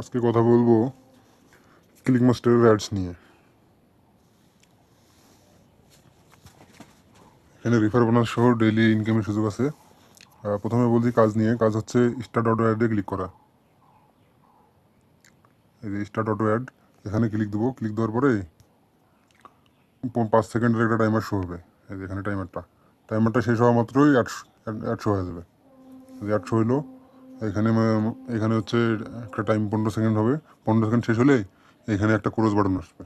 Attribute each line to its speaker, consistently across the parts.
Speaker 1: আজকে কথা বলব ক্লিক মাস্টারের অ্যাডস নিয়ে। এখানে রেফার বোনাস সহ ডেইলি ইনকামের সুযোগ আছে। প্রথমে বলছি কাজ নিয়ে। কাজ হচ্ছে স্টার্ট অটো অ্যাডে ক্লিক করা। এই যে স্টার্ট অটো অ্যাড এখানে ক্লিক দেবো। ক্লিক দেওয়ার পরে পাঁচ সেকেন্ডের একটা টাইমার শো হবে। এই যে এখানে টাইমারটা টাইমারটা শেষ হওয়া মাত্রই অ্যাডস অ্যাডশো হয়ে যাবে। অ্যাডশো হইল এখানে এখানে হচ্ছে একটা টাইম পনেরো সেকেন্ড হবে। পনেরো সেকেন্ড শেষ হলে এখানে একটা ক্রোজ বাটন আসবে।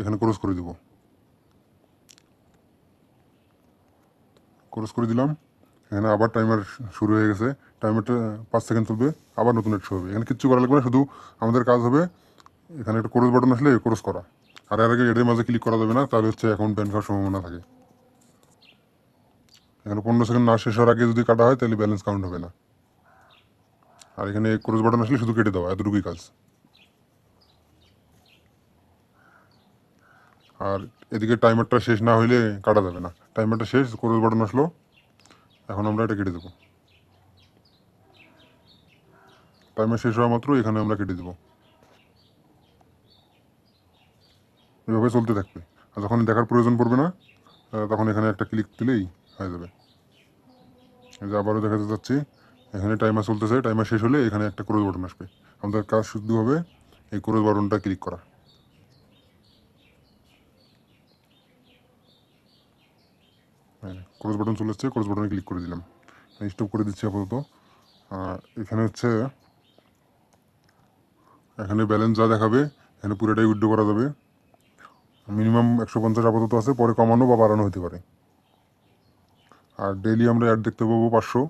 Speaker 1: এখানে ক্রস করে দিব। ক্রস করে দিলাম। এখানে আবার টাইমার শুরু হয়ে গেছে। টাইমারটা পাঁচ সেকেন্ড চলবে, আবার নতুন একশো হবে। এখানে কিচ্ছু করা লাগবে না, শুধু আমাদের কাজ হবে, এখানে একটা ক্রস বাটন আসলে ক্রস করা। আর এর আগে এদের মাঝে ক্লিক করা যাবে না, তাহলে হচ্ছে অ্যাকাউন্ট ব্যান খাওয়ার সম্ভাবনা থাকে। এখানে পনেরো সেকেন্ড না শেষ হওয়ার আগে যদি কাটা হয়, তাহলে ব্যালেন্স কাউন্ট হবে না। আর এখানে ক্রস বাটন আসলে শুধু কেটে দেওয়া, এতটুকুই কাজ। আর এদিকে টাইমারটা শেষ না হইলে কাটা যাবে না। টাইমারটা শেষ ক্রস বাটন আসলো, এখন আমরা এটা কেটে দেবো। টাইমার শেষ হওয়া মাত্র এখানে আমরা কেটে দেবো। এভাবে চলতে থাকবে। আর যখন দেখার প্রয়োজন পড়বে না তখন এখানে একটা ক্লিক দিলেই হয়ে যাবে। যে আবারও দেখাতে যাচ্ছি এখানে টাইমার চলতেছে টাইমার শেষ হলে এখানে একটা ক্রোজ বাটন আসবে। আমাদের কাজ শুধু হবে এই ক্রোজ বাটনটা ক্লিক করা। হ্যাঁ ক্রোজ বাটন চলে এসছে ক্রোজ বাটনে ক্লিক করে দিলাম। স্টপ করে দিচ্ছি আপাতত। এখানে হচ্ছে, এখানে ব্যালেন্স যা দেখাবে, এখানে পুরোটাই উইড্রো করা যাবে। মিনিমাম একশো পঞ্চাশ আপাতত আছে, পরে কমানো বা বাড়ানো হতে পারে। আর ডেইলি আমরা অ্যাড দেখতে পাবো পাঁচশো।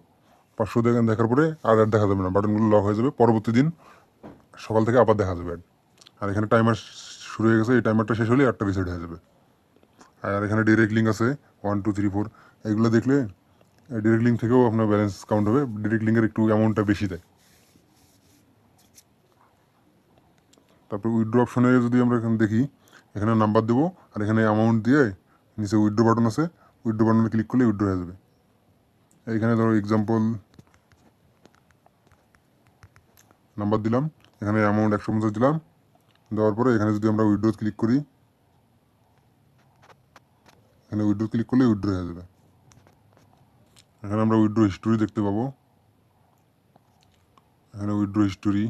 Speaker 1: পাঁচশো দেখেন দেখার পরে আর অ্যাড দেখা যাবে না বাটনগুলো লক হয়ে যাবে। পরবর্তী দিন সকাল থেকে আবার দেখা যাবে অ্যাড আর এখানে টাইমার শুরু হয়ে গেছে, এই টাইমারটা শেষ হলে অ্যাডটা রিসেট হয়ে যাবে। আর এখানে ডিরেক্ট লিঙ্ক আছে ওয়ান টু থ্রি ফোর এগুলো দেখলে ডিরেক্ট লিঙ্ক থেকেও আপনার ব্যালেন্স কাউন্ট হবে। ডিরেক্ট লিঙ্কের একটু অ্যামাউন্টটা বেশি দেয়। তারপরে উইথড্র অপশনে যদি আমরা এখানে দেখি এখানে নাম্বার দেবো, আর এখানে অ্যামাউন্ট দিয়ে নিচে উইড্রো বাটন আছে উইড্রো বাটনে ক্লিক করলে উইথড্র হয়ে যাবে। এইখানে ধরো এক্সাম্পল নাম্বার দিলাম, এখানে অ্যামাউন্ট একশো পঞ্চাশ দিলাম, দেওয়ার পরে এখানে যদি আমরা উইথড্র ক্লিক করি, এখানে উইথড্র ক্লিক করলে উইথড্র হয়ে যাবে। এখানে আমরা উইড্রো হিস্টোরি দেখতে পাবো। এখানে উইথড্র হিস্টোরি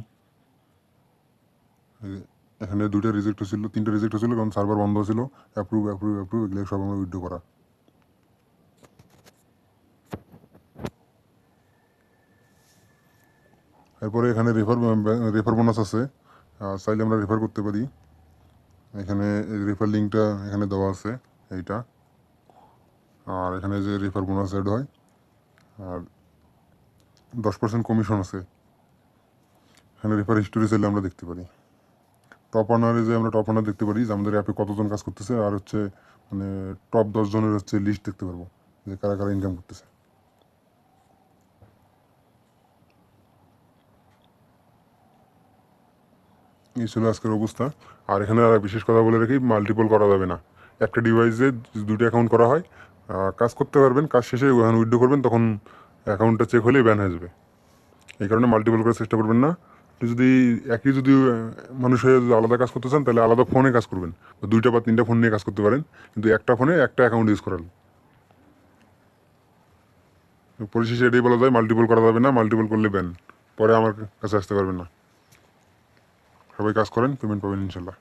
Speaker 1: এখানে দুইটা রিজেক্ট হয়েছিল, তিনটা রিজেক্ট হয়েছিল কারণ সার্ভার বন্ধ ছিল। অ্যাপ্রুভ অ্যাপ্রুভ অ্যাপ্রুভ এগুলো সব আমরা উইথড্র করা। এরপরে এখানে রেফার রেফার বোনাস আছে। চাইলে আমরা রেফার করতে পারি। এখানে রেফার লিঙ্কটা এখানে দেওয়া আছে, এইটা। আর এখানে যে রেফার বোনাস অ্যাড হয়, আর দশ পার্সেন্ট কমিশন আছে। এখানে রেফার হিস্টোরি চাইলে আমরা দেখতে পারি। টপ অনারে যে আমরা টপ অনার দেখতে পারি যে আমাদের অ্যাপে কতজন কাজ করতেছে আর হচ্ছে মানে টপ দশজনের হচ্ছে লিস্ট দেখতে পারব যে কারা কারা ইনকাম করতেছে। এই ছিল আজকের অবস্থা। আর এখানে আর বিশেষ কথা বলে রাখি মাল্টিপল করা যাবে না। একটা ডিভাইসে দুটো অ্যাকাউন্ট করা হয় কাজ করতে পারবেন, কাজ শেষে উইথড্র করবেন তখন অ্যাকাউন্টটা চেক হলেই ব্যান হয়ে যাবে। এই কারণে মাল্টিপল করার চেষ্টা করবেন না। আপনি যদি একই যদি মানুষ হয়ে যদি আলাদা কাজ করতে চান, তাহলে আলাদা ফোনে কাজ করবেন। দুইটা বা তিনটা ফোন নিয়ে কাজ করতে পারেন, কিন্তু একটা ফোনে একটা অ্যাকাউন্ট ইউজ করাল পরিশেষে এটাই বলা যায় মাল্টিপল করা যাবে না মাল্টিপল করলে ব্যান পরে আমার কাছে আসতে পারবেন না। সবাই কাজ করেন পেমেন্ট পাবেন ইনশাল্লাহ।